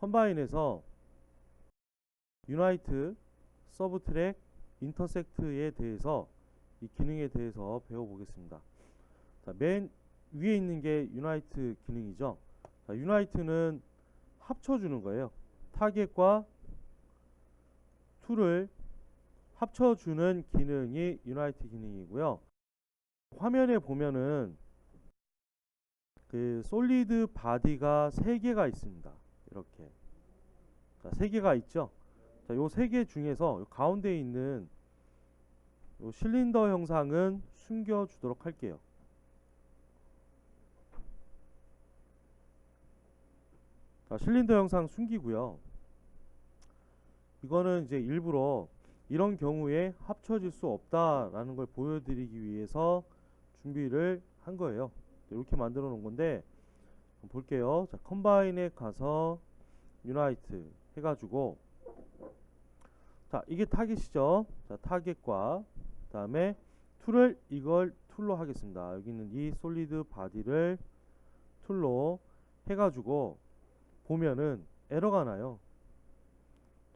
컴바인에서 유나이트, 서브트랙, 인터섹트에 대해서 이 기능에 대해서 배워보겠습니다. 자, 맨 위에 있는 게 유나이트 기능이죠. 자, 유나이트는 합쳐주는 거예요. 타겟과 툴을 합쳐주는 기능이 유나이트 기능이고요. 화면에 보면은 그 솔리드 바디가 세 개가 있습니다. 이렇게 자, 세 개가 있죠. 자, 요 세 개 중에서 요 가운데 있는 요 실린더 형상은 숨겨 주도록 할게요. 자, 실린더 형상 숨기고요. 이거는 이제 일부러 이런 경우에 합쳐질 수 없다라는 걸 보여드리기 위해서 준비를 한 거예요. 이렇게 만들어 놓은 건데 볼게요. 자, 컴바인에 가서 유나이트 해가지고 자 이게 타겟이죠. 자 타겟과 그다음에 툴을 이걸 툴로 하겠습니다. 여기는 이 솔리드 바디를 툴로 해가지고 보면은 에러가 나요.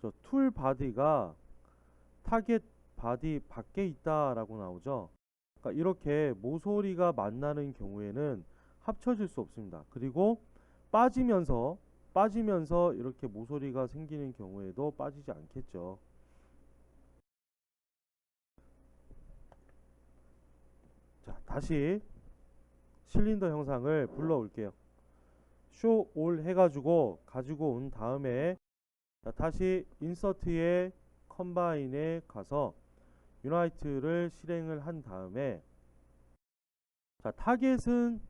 저 툴 바디가 타겟 바디 밖에 있다라고 나오죠. 그러니까 이렇게 모서리가 만나는 경우에는 합쳐질 수 없습니다. 그리고 빠지면서 빠지면서 이렇게 모서리가 생기는 경우에도 빠지지 않겠죠. 자, 다시 실린더 형상을 불러올게요. 쇼올 해가지고 가지고 온 다음에 자, 다시 인서트에 컴바인에 가서 유나이트를 실행을 한 다음에 자 타겟은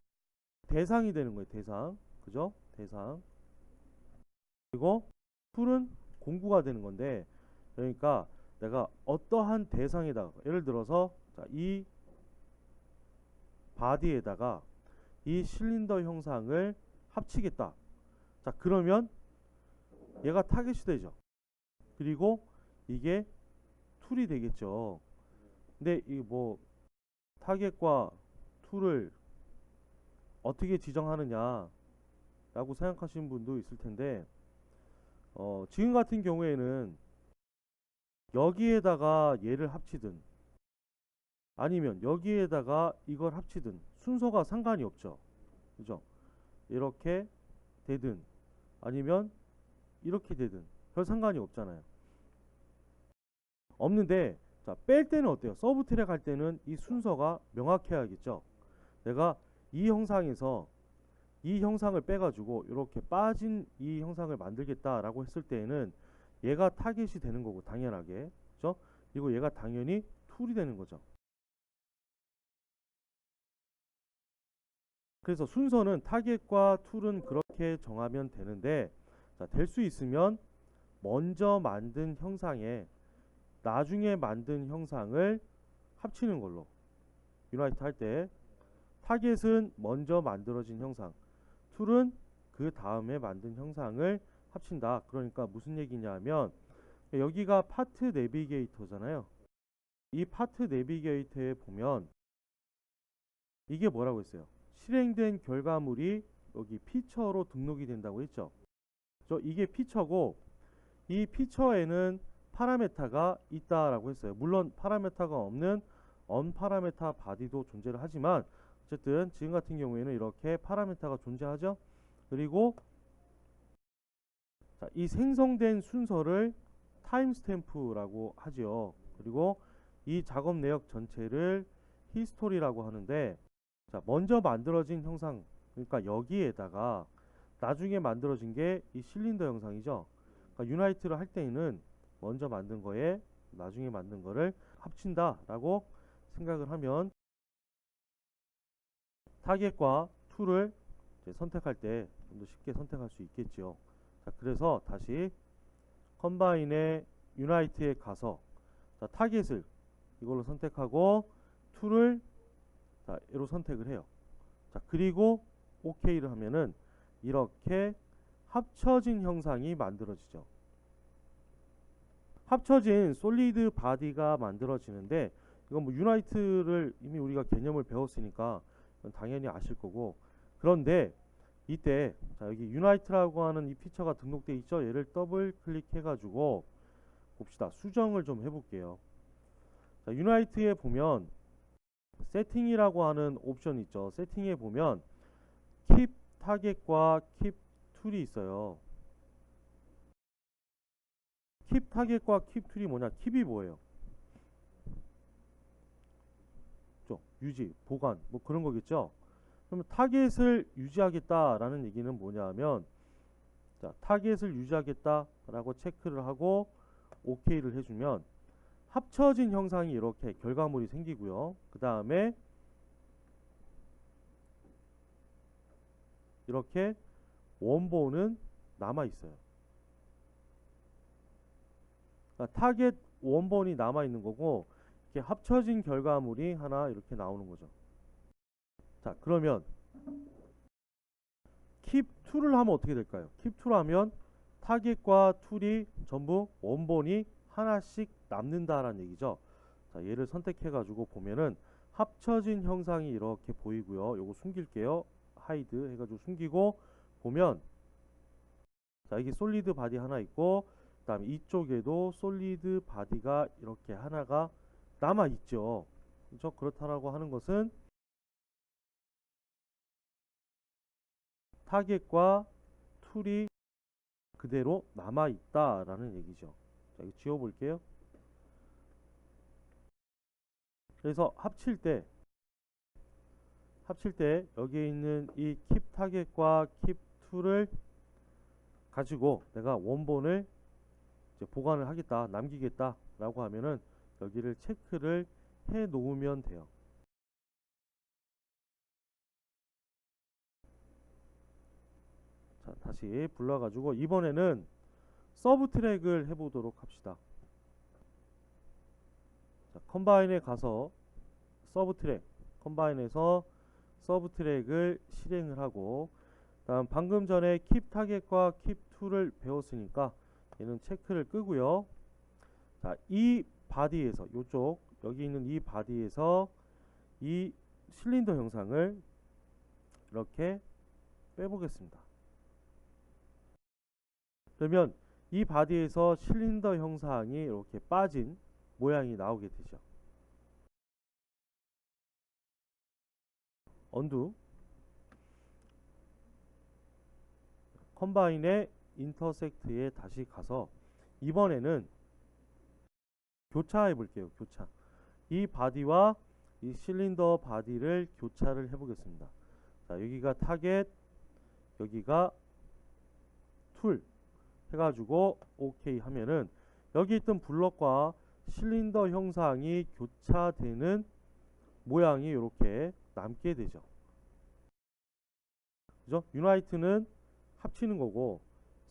대상이 되는 거예요 대상. 그죠? 대상. 그리고 툴은 공구가 되는 건데 그러니까 내가 어떠한 대상에다가 예를 들어서 자, 이 바디에다가 이 실린더 형상을 합치겠다. 자 그러면 얘가 타겟이 되죠. 그리고 이게 툴이 되겠죠. 근데 이 뭐 타겟과 툴을 어떻게 지정하느냐 라고 생각하시는 분도 있을 텐데 어, 지금 같은 경우에는 여기에다가 얘를 합치든 아니면 여기에다가 이걸 합치든 순서가 상관이 없죠. 그죠? 이렇게 되든 아니면 이렇게 되든 별 상관이 없잖아요. 없는데 자, 뺄 때는 어때요? 서브 트랙 할 때는 이 순서가 명확해야겠죠. 내가 이 형상에서 이 형상을 빼가지고 이렇게 빠진 이 형상을 만들겠다라고 했을 때에는 얘가 타겟이 되는 거고 당연하게 그죠? 그리고 얘가 당연히 툴이 되는 거죠. 그래서 순서는 타겟과 툴은 그렇게 정하면 되는데 될 수 있으면 먼저 만든 형상에 나중에 만든 형상을 합치는 걸로 유나이트 할 때 타겟은 먼저 만들어진 형상 툴은 그 다음에 만든 형상을 합친다. 그러니까 무슨 얘기냐면 여기가 파트 내비게이터잖아요. 이 파트 내비게이터에 보면 이게 뭐라고 했어요? 실행된 결과물이 여기 피처로 등록이 된다고 했죠. 저 이게 피처고 이 피처에는 파라메타가 있다라고 했어요. 물론 파라메타가 없는 언파라메타 바디도 존재를 하지만 어쨌든 지금 같은 경우에는 이렇게 파라메타가 존재하죠. 그리고 자, 이 생성된 순서를 타임스탬프라고 하죠. 그리고 이 작업 내역 전체를 히스토리라고 하는데 자, 먼저 만들어진 형상 그러니까 여기에다가 나중에 만들어진 게 이 실린더 형상이죠. 그러니까 유나이트를 할 때에는 먼저 만든 거에 나중에 만든 거를 합친다 라고 생각을 하면 타겟과 툴을 선택할 때 좀 더 쉽게 선택할 수 있겠죠. 자 그래서 다시 컴바인의 유나이트에 가서 자, 타겟을 이걸로 선택하고 툴을 자, 얘로 선택을 해요. 자 그리고 OK를 하면은 이렇게 합쳐진 형상이 만들어지죠. 합쳐진 솔리드 바디가 만들어지는데 이건 뭐 유나이트를 이미 우리가 개념을 배웠으니까 당연히 아실 거고 그런데 이때 자 여기 유나이트라고 하는 이 피처가 등록돼 있죠. 얘를 더블 클릭해 가지고 봅시다. 수정을 좀 해볼게요. 자, 유나이트에 보면 세팅이라고 하는 옵션 있죠. 세팅에 보면 keep 타겟과 keep 툴이 있어요. keep 타겟과 keep 툴이 뭐냐? keep이 뭐예요? 죠 유지, 보관, 뭐 그런 거겠죠. 그러면 타겟을 유지하겠다라는 얘기는 뭐냐면 자, 타겟을 유지하겠다라고 체크를 하고 OK를 해주면 합쳐진 형상이 이렇게 결과물이 생기고요. 그 다음에 이렇게 원본은 남아 있어요. 그러니까 타겟 원본이 남아 있는 거고 이렇게 합쳐진 결과물이 하나 이렇게 나오는 거죠. 자, 그러면 keep to를 하면 어떻게 될까요? keep to를 하면 타겟과 툴이 전부 원본이 하나씩 남는다라는 얘기죠. 자, 얘를 선택해 가지고 보면은 합쳐진 형상이 이렇게 보이고요. 요거 숨길게요. 하이드 해 가지고 숨기고 보면 자, 이게 솔리드 바디 하나 있고 그다음에 이쪽에도 솔리드 바디가 이렇게 하나가 남아 있죠. 그렇죠? 그렇다라고 하는 것은 타겟과 툴이 그대로 남아 있다라는 얘기죠. 자, 지워 볼게요. 그래서 합칠 때 합칠 때 여기에 있는 이 keep 타겟과 keep 툴을 가지고 내가 원본을 보관을 하겠다, 남기겠다 라고 하면은 여기를 체크를 해 놓으면 돼요. 자, 다시 불러가지고 이번에는 서브 트랙을 해보도록 합시다. 자, 컴바인에 가서 서브 트랙, 컴바인에서 서브 트랙을 실행을 하고, 다음 방금 전에 킵 타겟과 킵 툴을 배웠으니까 얘는 체크를 끄고요. 자, 이 바디에서 요쪽 여기 있는 이 바디에서 이 실린더 형상을 이렇게 빼보겠습니다. 그러면 이 바디에서 실린더 형상이 이렇게 빠진 모양이 나오게 되죠. 언두 컴바인의 인터섹트에 다시 가서 이번에는 교차해 볼게요. 교차. 이 바디와 이 실린더 바디를 교차를 해 보겠습니다. 자, 여기가 타겟, 여기가 툴 해가지고 OK 하면은 여기 있던 블럭과 실린더 형상이 교차되는 모양이 이렇게 남게 되죠. 그죠? 유나이트는 합치는 거고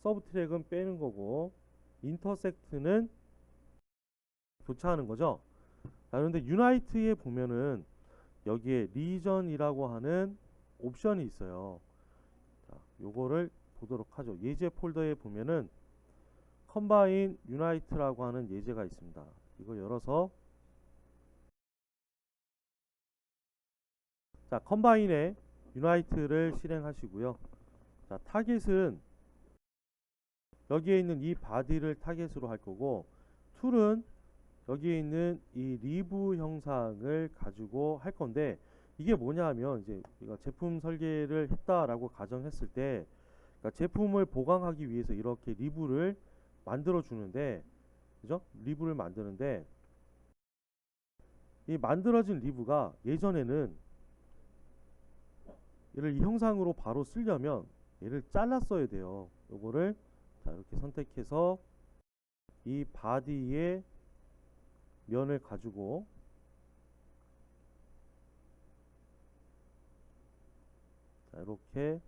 서브트랙은 빼는 거고 인터섹트는 교차하는 거죠. 자, 그런데 유나이트에 보면은 여기에 리전이라고 하는 옵션이 있어요. 자, 요거를 보도록 하죠. 예제 폴더에 보면은 컴바인 유나이트라고 하는 예제가 있습니다. 이거 열어서 자, 컴바인에 유나이트를 실행하시고요. 자, 타겟은 여기에 있는 이 바디를 타겟으로 할 거고 툴은 여기에 있는 이 리브 형상을 가지고 할 건데 이게 뭐냐 하면 이제 우리가 제품 설계를 했다라고 가정했을 때 그러니까 제품을 보강하기 위해서 이렇게 리브를 만들어 주는데 그죠? 리브를 만드는데 이 만들어진 리브가 예전에는 얘를 이 형상으로 바로 쓰려면 얘를 잘라 써야 돼요. 요거를 자 이렇게 선택해서 이 바디의 면을 가지고 자 이렇게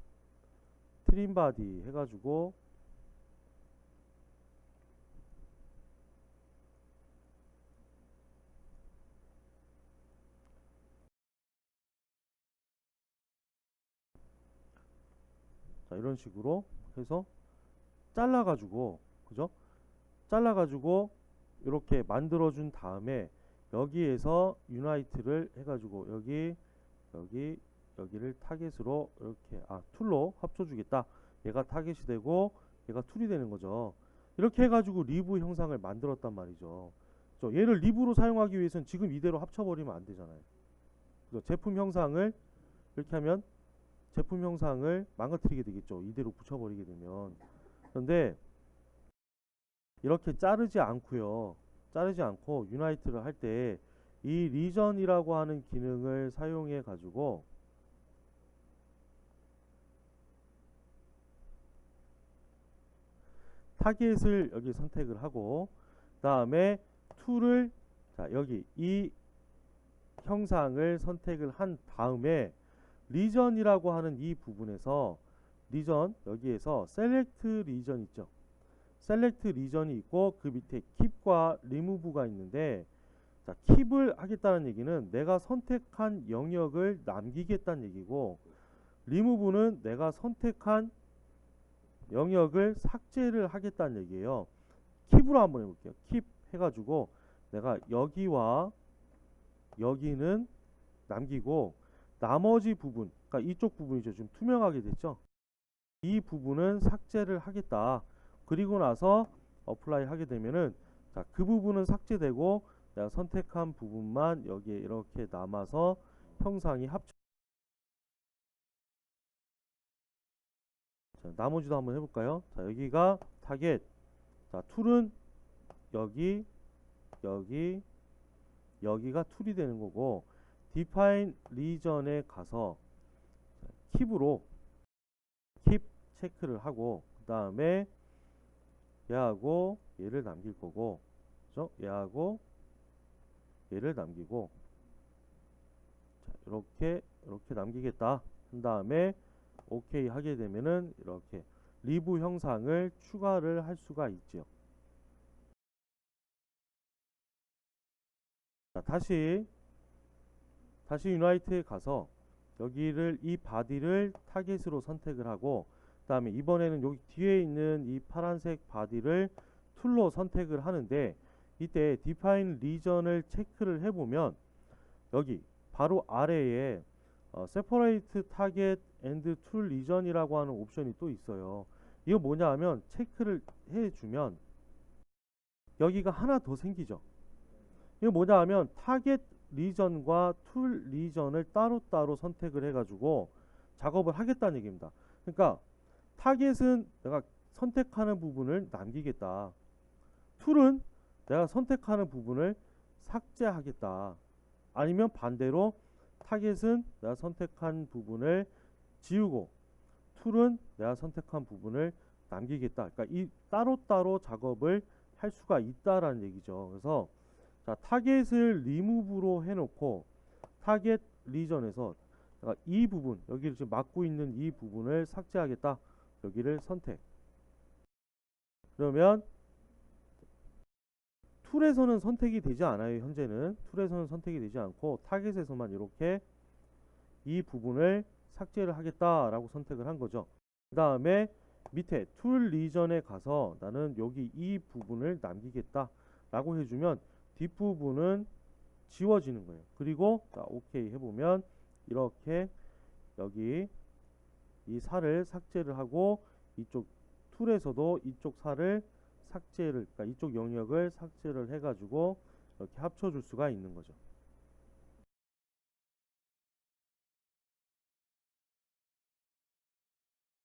트림 바디 해가지고 자 이런 식으로 해서 잘라 가지고 그죠? 잘라 가지고 이렇게 만들어 준 다음에 여기에서 유나이트를 해 가지고 여기 여기 여기를 타겟으로 이렇게 아 툴로 합쳐주겠다. 얘가 타겟이 되고 얘가 툴이 되는 거죠. 이렇게 해가지고 리브 형상을 만들었단 말이죠. 저 얘를 리브로 사용하기 위해서는 지금 이대로 합쳐버리면 안 되잖아요. 그래서 제품 형상을 이렇게 하면 제품 형상을 망가뜨리게 되겠죠. 이대로 붙여버리게 되면. 그런데 이렇게 자르지 않고요. 자르지 않고 유나이트를 할 때 이 리전이라고 하는 기능을 사용해 가지고 타겟을 여기 선택을 하고 그 다음에 툴을 자 여기 이 형상을 선택을 한 다음에 리전이라고 하는 이 부분에서 리전 여기에서 셀렉트 리전 있죠. 셀렉트 리전이 있고 그 밑에 킵과 리무브가 있는데 자, 킵을 하겠다는 얘기는 내가 선택한 영역을 남기겠다는 얘기고 리무브는 내가 선택한 영역을 삭제를 하겠다는 얘기예요. 킵으로 한번 해볼게요. 킵 해가지고 내가 여기와 여기는 남기고 나머지 부분, 그러니까 이쪽 부분이죠. 지금 투명하게 됐죠. 이 부분은 삭제를 하겠다. 그리고 나서 어플라이 하게 되면은 자, 그 부분은 삭제되고 내가 선택한 부분만 여기에 이렇게 남아서 형상이 합쳐 자, 나머지도 한번 해볼까요? 자, 여기가 타겟. 자, 툴은 여기, 여기, 여기가 툴이 되는 거고, define region에 가서 자, 킵으로 킵 체크를 하고, 그 다음에 얘하고 얘를 남길 거고, 그죠? 얘하고 얘를 남기고, 자, 이렇게 이렇게 남기겠다 한 다음에 오케이 하게 되면은 이렇게 리브 형상을 추가를 할 수가 있죠. 자, 다시 다시 유나이트에 가서 여기를 이 바디를 타겟으로 선택을 하고 그 다음에 이번에는 여기 뒤에 있는 이 파란색 바디를 툴로 선택을 하는데 이때 define region을 체크를 해보면 여기 바로 아래에 어, separate target and tool region이라고 하는 옵션이 또 있어요. 이거 뭐냐 하면 체크를 해주면 여기가 하나 더 생기죠. 이거 뭐냐 하면 타겟 리전과 툴 리전을 따로따로 선택을 해가지고 작업을 하겠다는 얘기입니다. 그러니까 타겟은 내가 선택하는 부분을 남기겠다. 툴은 내가 선택하는 부분을 삭제하겠다. 아니면 반대로 타겟은 내가 선택한 부분을 지우고 툴은 내가 선택한 부분을 남기겠다. 그러니까 이 따로따로 작업을 할 수가 있다라는 얘기죠. 그래서 자, 타겟을 리무브로 해놓고 타겟 리전에서 이 부분 여기를 지금 막고 있는 이 부분을 삭제하겠다. 여기를 선택. 그러면 툴에서는 선택이 되지 않아요. 현재는 툴에서는 선택이 되지 않고 타겟에서만 이렇게 이 부분을 삭제를 하겠다라고 선택을 한 거죠. 그 다음에 밑에 툴 리전에 가서 나는 여기 이 부분을 남기겠다 라고 해주면 뒷부분은 지워지는 거예요. 그리고 자, 오케이 해보면 이렇게 여기 이 살을 삭제를 하고 이쪽 툴에서도 이쪽 살을 삭제를 그러니까 이쪽 영역을 삭제를 해가지고 이렇게 합쳐줄 수가 있는 거죠.